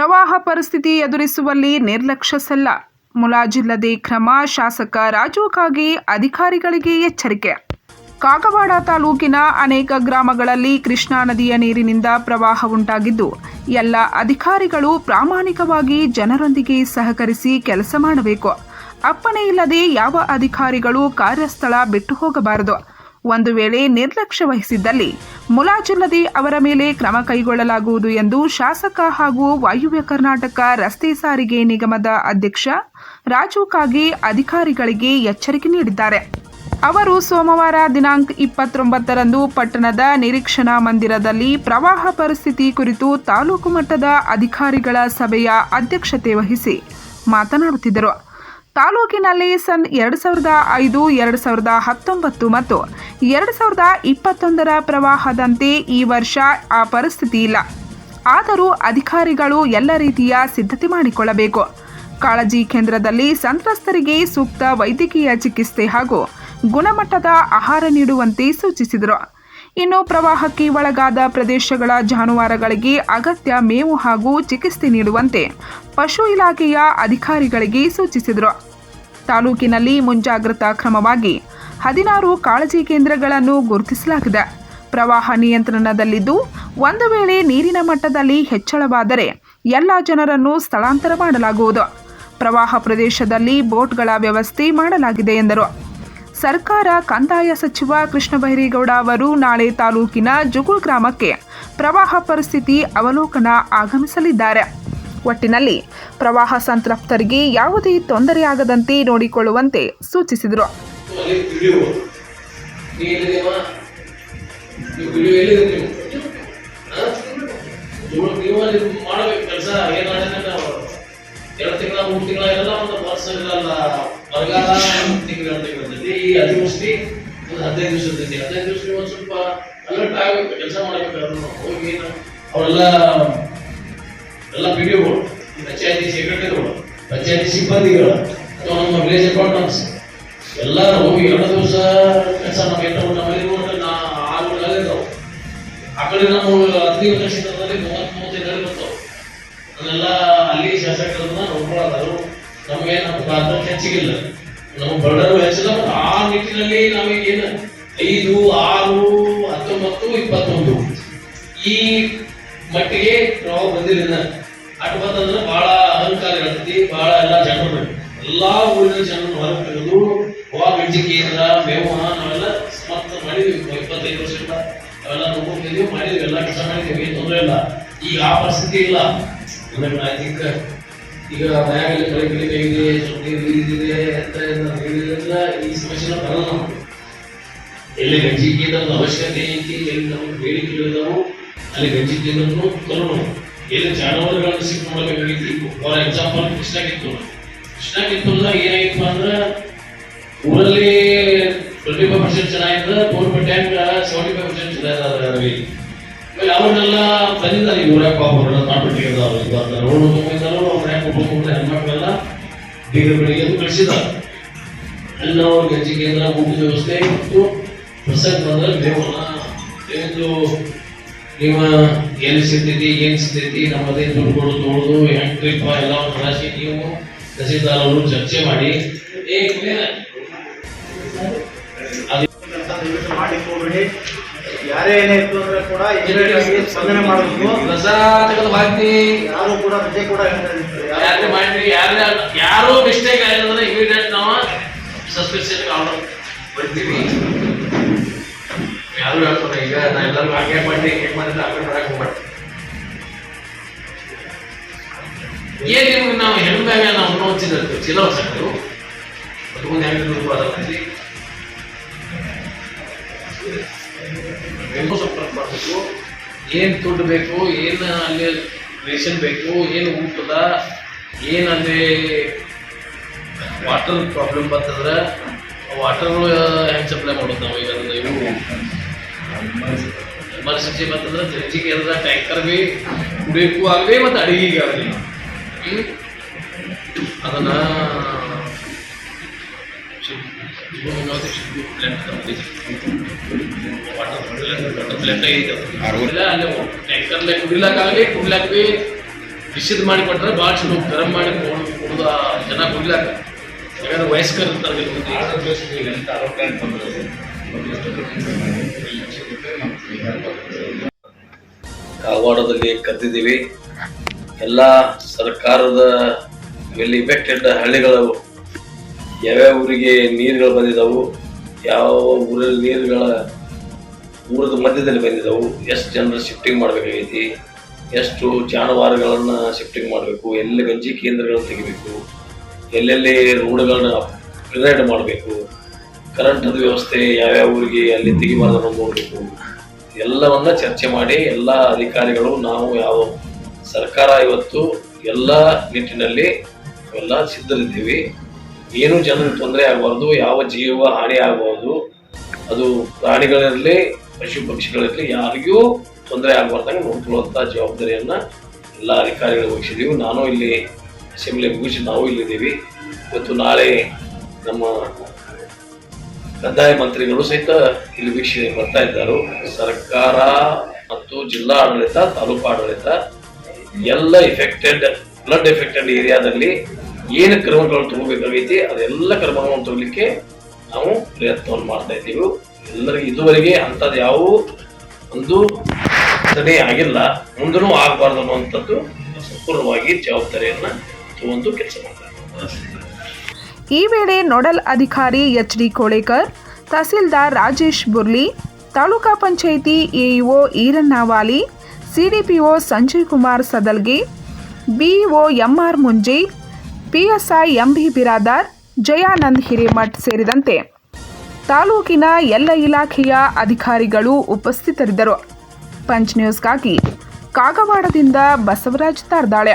ಪ್ರವಾಹ ಪರಿಸ್ಥಿತಿ ಎದುರಿಸುವಲ್ಲಿ ನಿರ್ಲಕ್ಷ್ಯ ಸಲ್ಲ. ಮುಲಾಜಿಲ್ಲದೆ ಕ್ರಮ ಶಾಸಕ ರಾಜು ಕಾಗೆ ಅಧಿಕಾರಿಗಳಿಗೆ ಎಚ್ಚರಿಕೆ. ಕಾಗವಾಡ ತಾಲೂಕಿನ ಅನೇಕ ಗ್ರಾಮಗಳಲ್ಲಿ ಕೃಷ್ಣಾ ನದಿಯ ನೀರಿನಿಂದ ಪ್ರವಾಹ ಉಂಟಾಗಿದ್ದು, ಎಲ್ಲ ಅಧಿಕಾರಿಗಳು ಪ್ರಾಮಾಣಿಕವಾಗಿ ಜನರೊಂದಿಗೆ ಸಹಕರಿಸಿ ಕೆಲಸ ಮಾಡಬೇಕು. ಅಪ್ಪಣೆ ಇಲ್ಲದೆ ಯಾವ ಅಧಿಕಾರಿಗಳು ಕಾರ್ಯಸ್ಥಳ ಬಿಟ್ಟು ಹೋಗಬಾರದು. ಒಂದು ವೇಳೆ ನಿರ್ಲಕ್ಷ್ಯ ವಹಿಸಿದ್ದಲ್ಲಿ ಮುಲಾಜಿಲ್ಲದೆ ಅವರ ಮೇಲೆ ಕ್ರಮ ಕೈಗೊಳ್ಳಲಾಗುವುದು ಎಂದು ಶಾಸಕ ಹಾಗೂ ವಾಯುವ್ಯ ಕರ್ನಾಟಕ ರಸ್ತೆ ಸಾರಿಗೆ ನಿಗಮದ ಅಧ್ಯಕ್ಷ ರಾಜು ಕಾಗೆ ಅಧಿಕಾರಿಗಳಿಗೆ ಎಚ್ಚರಿಕೆ ನೀಡಿದ್ದಾರೆ. ಅವರು ಸೋಮವಾರ ದಿನಾಂಕ ಇಪ್ಪತ್ತೊಂಬತ್ತರಂದು ಪಟ್ಟಣದ ನಿರೀಕ್ಷಣಾ ಮಂದಿರದಲ್ಲಿ ಪ್ರವಾಹ ಪರಿಸ್ಥಿತಿ ಕುರಿತು ತಾಲೂಕು ಮಟ್ಟದ ಅಧಿಕಾರಿಗಳ ಸಭೆಯ ಅಧ್ಯಕ್ಷತೆ ವಹಿಸಿ ಮಾತನಾಡುತ್ತಿದ್ದರು. ತಾಲೂಕಿನಲ್ಲಿ ಸನ್ ಎರಡು ಸಾವಿರದ ಐದು, ಎರಡು ಸಾವಿರದ ಹತ್ತೊಂಬತ್ತು ಮತ್ತು ಎರಡು ಸಾವಿರದ ಇಪ್ಪತ್ತೊಂದರ ಪ್ರವಾಹದಂತೆ ಈ ವರ್ಷ ಆ ಪರಿಸ್ಥಿತಿ ಇಲ್ಲ. ಆದರೂ ಅಧಿಕಾರಿಗಳು ಎಲ್ಲ ರೀತಿಯ ಸಿದ್ಧತೆ ಮಾಡಿಕೊಳ್ಳಬೇಕು. ಕಾಳಜಿ ಕೇಂದ್ರದಲ್ಲಿ ಸಂತ್ರಸ್ತರಿಗೆ ಸೂಕ್ತ ವೈದ್ಯಕೀಯ ಚಿಕಿತ್ಸೆ ಹಾಗೂ ಗುಣಮಟ್ಟದ ಆಹಾರ ನೀಡುವಂತೆ ಸೂಚಿಸಿದರು. ಇನ್ನು ಪ್ರವಾಹಕ್ಕೆ ಒಳಗಾದ ಪ್ರದೇಶಗಳ ಜಾನುವಾರುಗಳಿಗೆ ಅಗತ್ಯ ಮೇವು ಹಾಗೂ ಚಿಕಿತ್ಸೆ ನೀಡುವಂತೆ ಪಶು ಇಲಾಖೆಯ ಅಧಿಕಾರಿಗಳಿಗೆ ಸೂಚಿಸಿದರು. ತಾಲೂಕಿನಲ್ಲಿ ಮುಂಜಾಗ್ರತಾ ಕ್ರಮವಾಗಿ ಹದಿನಾರು ಕಾಳಜಿ ಕೇಂದ್ರಗಳನ್ನು ಗುರುತಿಸಲಾಗಿದೆ. ಪ್ರವಾಹ ನಿಯಂತ್ರಣದಲ್ಲಿದ್ದು, ಒಂದು ವೇಳೆ ನೀರಿನ ಮಟ್ಟದಲ್ಲಿ ಹೆಚ್ಚಳವಾದರೆ ಎಲ್ಲ ಜನರನ್ನು ಸ್ಥಳಾಂತರ ಮಾಡಲಾಗುವುದು. ಪ್ರವಾಹ ಪ್ರದೇಶದಲ್ಲಿ ಬೋಟ್ಗಳ ವ್ಯವಸ್ಥೆ ಮಾಡಲಾಗಿದೆ ಎಂದರು. ಸರ್ಕಾರ ಕಂದಾಯ ಸಚಿವ ಕೃಷ್ಣ ಬೈರೇಗೌಡ ಅವರು ನಾಳೆ ತಾಲೂಕಿನ ಜುಗುಳ್ ಗ್ರಾಮಕ್ಕೆ ಪ್ರವಾಹ ಪರಿಸ್ಥಿತಿ ಅವಲೋಕನ ಆಗಮಿಸಲಿದ್ದಾರೆ. ಒಟ್ಟಿನಲ್ಲಿ ಪ್ರವಾಹ ಸಂತ್ರಸ್ತರಿಗೆ ಯಾವುದೇ ತೊಂದರೆಯಾಗದಂತೆ ನೋಡಿಕೊಳ್ಳುವಂತೆ ಸೂಚಿಸಿದರು. ಎರಡು ತಿಂಗಳ ಮೂರು ತಿಂಗಳ ಎಲ್ಲ ಒಂದು ವರ್ಷ ಬರಗಾಲ ತಿಂಗಳು ತಿಂಗಳು ಈ ಅತಿವೃಷ್ಟಿ ಒಂದು ಹದಿನೈದು ದಿವಸ ಇರ್ತೈತಿ ಹದಿನೈದು ದಿವಸ ನೀವು ಒಂದು ಸ್ವಲ್ಪ ಅಲರ್ಟ್ ಆಗಬೇಕು ಕೆಲಸ ಮಾಡಬೇಕಾದ್ರೆ ಹೋಗಿ ಅವರೆಲ್ಲ, ಎಲ್ಲ ವಿಡಿಯೋಗಳು ಪಂಚಾಯತಿ ಸೆಕ್ರೆಟರಿಗಳು ಪಂಚಾಯತಿ ಸಿಬ್ಬಂದಿಗಳು, ಅಥವಾ ನಮ್ಮ ವಿಲೇಜ್ ಅಕೌಂಟೆಂಟ್ಸ್ ಎಲ್ಲರೂ ಹೋಗಿ ಎರಡು ದಿವಸ ಕೆಲಸ ನಮ್ಮ ಎಂಟು ನಮ್ಮಲ್ಲಿ ನೋಡಿದ್ರೆ ನಾ ಆರು ಇದಾವೆ ಆ ಕಡೆ ನಮ್ಮ ಹದಿನೈದು ಕ್ಷೇತ್ರದಲ್ಲಿ ಮೂವತ್ತು ಮೂವತ್ತೈದು ಬರ್ತಾವೆ ಅದನ್ನೆಲ್ಲ ಅಲ್ಲಿ ಶಾಸಕರನ್ನ ನೋಡ್ಕೊಳ್ಳೋದಾರು ನಮಗೆ ನಮ್ಮ ಪಾತ್ರ ಹೆಚ್ಚಿಗಿಲ್ಲ. ನಮ್ಮ ಬಡವರು ಹೆಚ್ಚಿಲ್ಲ ಆ ನಿಟ್ಟಿನಲ್ಲಿ ನಮಗೆ ಏನು? ಐದು, ಆರು, ಹತ್ತೊಂಬತ್ತು, ಇಪ್ಪತ್ತೊಂದು. ಈ ಮಟ್ಟಿಗೆ ಪ್ರಭಾವ ಬಂದಿಲ್ಲ ಅಟ್ ಬಂತಂದ್ರೆ ಬಹಳ ಅಹಂಕಾರ ಇರ್ತೈತಿ ಬಹಳ ಎಲ್ಲ ಜನರು. ಎಲ್ಲಾ ಊರಿನ ಜನರನ್ನು ಹೊರಗೆ ತೆಗೆದು ವಾಣಿಜ್ಯ ಕೇಂದ್ರ ಮೇವು ನಾವೆಲ್ಲ ಸಮರ್ಥ ಮಾಡಿದ್ವಿ ಇಪ್ಪತ್ತೈದು ವರ್ಷದಿಂದ ಅವೆಲ್ಲ ನೋಡ್ಕೊಂಡಿದ್ವಿ ಮಾಡಿದ್ವಿ ಎಲ್ಲ ಕೆಲಸ ಮಾಡಿದ್ವಿ ತೊಂದರೆ ಇಲ್ಲ. ಈಗ ಆ ಪರಿಸ್ಥಿತಿ ಇಲ್ಲ. ಐ ಥಿಂಕ್ ಈಗ ಮನೆಯಲ್ಲಿ ಕಡಿಮೆ ಸ್ವಲ್ಪ ನೀರು ಅಂತ ಹೇಳಿದ್ರಿಂದ ಈ ಸಮಸ್ಯೆ ಬರಲ್ಲ ಎಲ್ಲಿ ಗಂಜಿ ಕೇಂದ್ರದ ಅವಶ್ಯಕತೆ ಐತಿ, ಎಲ್ಲಿ ನಮಗೆ ಬೇಡಿಕೆಗಳಿದಾವು ಅಲ್ಲಿ ಗಂಜಿ ಕೇಂದ್ರವನ್ನು ತರೋಣ ಎಲ್ಲಿ ಜಾನುವಾರುಗಳನ್ನು ಸಿಕ್ ಮಾಡಬೇಕಾಗಿತ್ತು ಫಾರ್ ಎಕ್ಸಾಂಪಲ್ ಕೃಷ್ಣ ಕಿತ್ತೂರು. ಕೃಷ್ಣ ಕಿತ್ತೂರ್ದಾಗ ಏನಾಗಿತ್ತು ಅಂದ್ರೆ ಊರಲ್ಲಿ ಟ್ವೆಂಟಿ ಫೈವ್ ಪರ್ಸೆಂಟ್ ಚೆನ್ನಾಗಿದ್ರೆ government tank seventy five percent ಚೆನ್ನಾಗಿದ್ದಾರೆ ಆಮೇಲೆ ಅವ್ರನ್ನೆಲ್ಲ ತಂದಿದ್ದಾರೆ ಊರಾಗ ಪಾಪ ಅವರೆಲ್ಲ ಅಂತ ರೋಡ್ ಒಬ್ಬೊಬ್ಬರು ಹೆಣ್ಮಕ್ಳೆಲ್ಲ ಅದು ಕಳಿಸಿದ್ದಾರೆ ಅಲ್ಲಿ ನಾವು ಗಂಜಿ ಕೇಂದ್ರ ಊಟದ ವ್ಯವಸ್ಥೆ ಮತ್ತು ಪ್ರಸಂಗ ಬಂದ್ರೆ ದೇವನ ಎಂದು ನಿಮ್ಮ ಏನು ಏನ್ ನಮ್ಮದೇ ದುಡ್ಡು ಕೊಡು ಹೆಂಗ್ ಟ್ರಿಪ್ ಎಲ್ಲ ರಾಶಿ ನೀವು ತಹಸೀಲ್ದಾರ್ ಅವರು ಚರ್ಚೆ ಮಾಡಿ? ಅದು ಮಾಡಿ ಯಾರೇ ಏನೇ ಇತ್ತು ಅಂದ್ರೆ ಕೂಡ ಇಮಿಡಿಯೇಟ್ ಸ್ಪಂದನೆ ಮಾಡಬೇಕು. ರಜಾ ತೆಗೆದು ಯಾರು ಕೂಡ ರಜೆ ಕೂಡ. ಯಾರೇ ಮಾಡಿ ಯಾರೇ ಯಾರೋ ಮಿಸ್ಟೇಕ್ ಆಗಿರೋದ್ರೆ ಇಮಿಡಿಯೇಟ್ ನಾವು ಸಸ್ಪೆನ್ಷನ್ ಆರ್ಡರ್ ಬರ್ತೀವಿ. ಯಾರು ಹೇಳ್ತಾರೆ? ಈಗ ನಾ ಎಲ್ಲರೂ ಹಾಗೆ ಮಾಡಿ ಹೇಗೆ ಮಾಡಿದ್ರೆ ಹಾಗೆ ಮಾಡಕ್ಕೆ ಹೋಗ್ಬಾರ್ದು ಏನ್ ನಿಮ್ಗೆ ನಾವು ಹೆಣ್ಮ್ಯಾಗ ನಾವು ನೋಡ್ತಿದ್ದೆ ಚಲೋ ಸಾಕು ಅದಕ್ಕೊಂದು ಹೆಂಗೆ ದುರ್ಬಾರಲ್ಲಿ ಮೆಂಬು ಸಂಪರ್ಕ ಮಾಡಬೇಕು ಏನು ದುಡ್ಡು ಬೇಕು, ಏನು ಅಲ್ಲಿ ರೇಷನ್ ಬೇಕು, ಏನು ಊಟದ, ಏನು ಅಲ್ಲಿ ವಾಟರ್ ಪ್ರಾಬ್ಲಮ್ ಬರ್ತದ್ರೆ ವಾಟರ್ ಹೆಂಗೆ ಸಪ್ಲೈ ಮಾಡೋದು ನಾವು ಈಗ ಇವು. ಎಮರ್ಜೆನ್ಸಿ ಬಂತಂದ್ರೆ ಗಂಜಿಗೆ ಎಲ್ಲ ಟ್ಯಾಂಕರ್ ಭೀ ಕುಡಿಯೋಕ್ಕೂ ಆಗಲಿ ಮತ್ತು ಅಡಿಗೆಗೆ ಆಗಲಿ. ಅದನ್ನ ಟ್ಯಾಂಕರ್ಲೆ ಕುಡಿಲಕ್ಕಾಗಲಿ ಕುಡ್ಲಕ್ ಬಿ ಬಿಸಿದು ಮಾಡಿ ಕೊಟ್ಟರೆ ಭಾಳ ಗರಂ ಮಾಡಿ ಕುಡಿದ ಜನ ಕುಡಿಲಾಕ ಯಾಕಂದ್ರೆ ವಯಸ್ಕರು ಕಾವಾಡದಲ್ಲಿ ಕದ್ದಿದ್ದೀವಿ. ಎಲ್ಲ ಸರ್ಕಾರದ ವೆಲ್ ಇಫೆಕ್ಟೆಡ್ ಹಳ್ಳಿಗಳು. ಯಾವ್ಯಾವ ಊರಿಗೆ ನೀರುಗಳು ಬಂದಿದ್ದಾವು ಯಾವ ಊರಲ್ಲಿ ನೀರುಗಳ, ಊರದ ಮಧ್ಯದಲ್ಲಿ ಬಂದಿದ್ದಾವು ಎಷ್ಟು ಜನರು ಶಿಫ್ಟಿಂಗ್ ಮಾಡಬೇಕಾಗೈತಿ, ಎಷ್ಟು ಜಾನುವಾರುಗಳನ್ನು ಶಿಫ್ಟಿಂಗ್ ಮಾಡಬೇಕು, ಎಲ್ಲಿ ಗಂಜಿ ಕೇಂದ್ರಗಳನ್ನು ತೆಗಿಬೇಕು, ಎಲ್ಲೆಲ್ಲಿ ರೋಡ್ಗಳನ್ನ ಅಪ್ಗ್ರೇಡ್ ಮಾಡಬೇಕು ಕರೆಂಟದ ವ್ಯವಸ್ಥೆ ಯಾವ್ಯಾವ ಊರಿಗೆ ಅಲ್ಲಿ ತೆಗಿಬಾರ್ದನ್ನು ನೋಡಬೇಕು. ಎಲ್ಲವನ್ನ ಚರ್ಚೆ ಮಾಡಿ ಎಲ್ಲ ಅಧಿಕಾರಿಗಳು, ನಾವು ಯಾವ ಸರ್ಕಾರ ಇವತ್ತು ಎಲ್ಲ ನಿಟ್ಟಿನಲ್ಲಿ ಎಲ್ಲ ಸಿದ್ಧರಿದ್ದೀವಿ. ಏನು ಜನರಿಗೆ ತೊಂದರೆ ಆಗಬಾರ್ದು, ಯಾವ ಜೀವ ಹಾನಿ ಆಗಬಾರ್ದು. ಅದು ಪ್ರಾಣಿಗಳಿರಲಿ ಪಶು ಪಕ್ಷಿಗಳಿರಲಿ ಯಾರಿಗೂ ತೊಂದರೆ ಆಗಬಾರ್ದಂಗೆ ನೋಡ್ಕೊಳ್ಳುವಂಥ ಜವಾಬ್ದಾರಿಯನ್ನು ಎಲ್ಲ ಅಧಿಕಾರಿಗಳು ವಹಿಸಿದ್ದೀವಿ. ನಾನು ಇಲ್ಲಿ ಅಸೆಂಬ್ಲಿ ಮುಗಿಸಿ ನಾವು ಇಲ್ಲಿದ್ದೀವಿ. ಇವತ್ತು ನಾಳೆ ನಮ್ಮ ಕಂದಾಯ ಮಂತ್ರಿಗಳು ಸಹಿತ ಇಲ್ಲಿ ವೀಕ್ಷಣೆ ಬರ್ತಾ ಇದ್ದಾರೆ. ಸರ್ಕಾರ ಮತ್ತು ಜಿಲ್ಲಾ ಆಡಳಿತ, ತಾಲೂಕು ಆಡಳಿತ ಎಲ್ಲ ಎಫೆಕ್ಟೆಡ್ ಫ್ಲಡ್ ಎಫೆಕ್ಟೆಡ್ ಏರಿಯಾದಲ್ಲಿ ಏನು ಕ್ರಮಗಳನ್ನು ತಗೋಬೇಕಾಗೈತಿ, ಅದೆಲ್ಲ ಕ್ರಮಗಳನ್ನು ತಗೊಳ್ಳಿಕ್ಕೆ ನಾವು ಪ್ರಯತ್ನವನ್ನು ಮಾಡ್ತಾ ಇದ್ದೀವಿ. ಎಲ್ಲರಿಗೂ ಇದುವರೆಗೆ ಅಂಥದ್ದು ಯಾವ ಒಂದು ಘಟನೆ ಆಗಿಲ್ಲ. ಮುಂದೂ ಆಗಬಾರ್ದು ಅನ್ನುವಂಥದ್ದು ಸಂಪೂರ್ಣವಾಗಿ ಜವಾಬ್ದಾರಿಯನ್ನು ತಗೊಂಡು ಕೆಲಸ ಮಾಡ್ತಾರೆ ಈ ವೇಳೆ ನೋಡಲ್ ಅಧಿಕಾರಿ H D Kolekar, tahsildar Rajesh Burli, taluka panchayat AEO Irannavali, CDPO Sanjay Kumar Sadalge, BEO M R Munje PSI M B Biradar, Jayanand Hiremath ಸೇರಿದಂತೆ ತಾಲೂಕಿನ ಎಲ್ಲ ಇಲಾಖೆಯ ಅಧಿಕಾರಿಗಳು ಉಪಸ್ಥಿತರಿದ್ದರು. ಪಂಚ್ ನ್ಯೂಸ್ಗಾಗಿ ಕಾಗವಾಡದಿಂದ ಬಸವರಾಜ್ ತಾರ್ದಾಳೆ.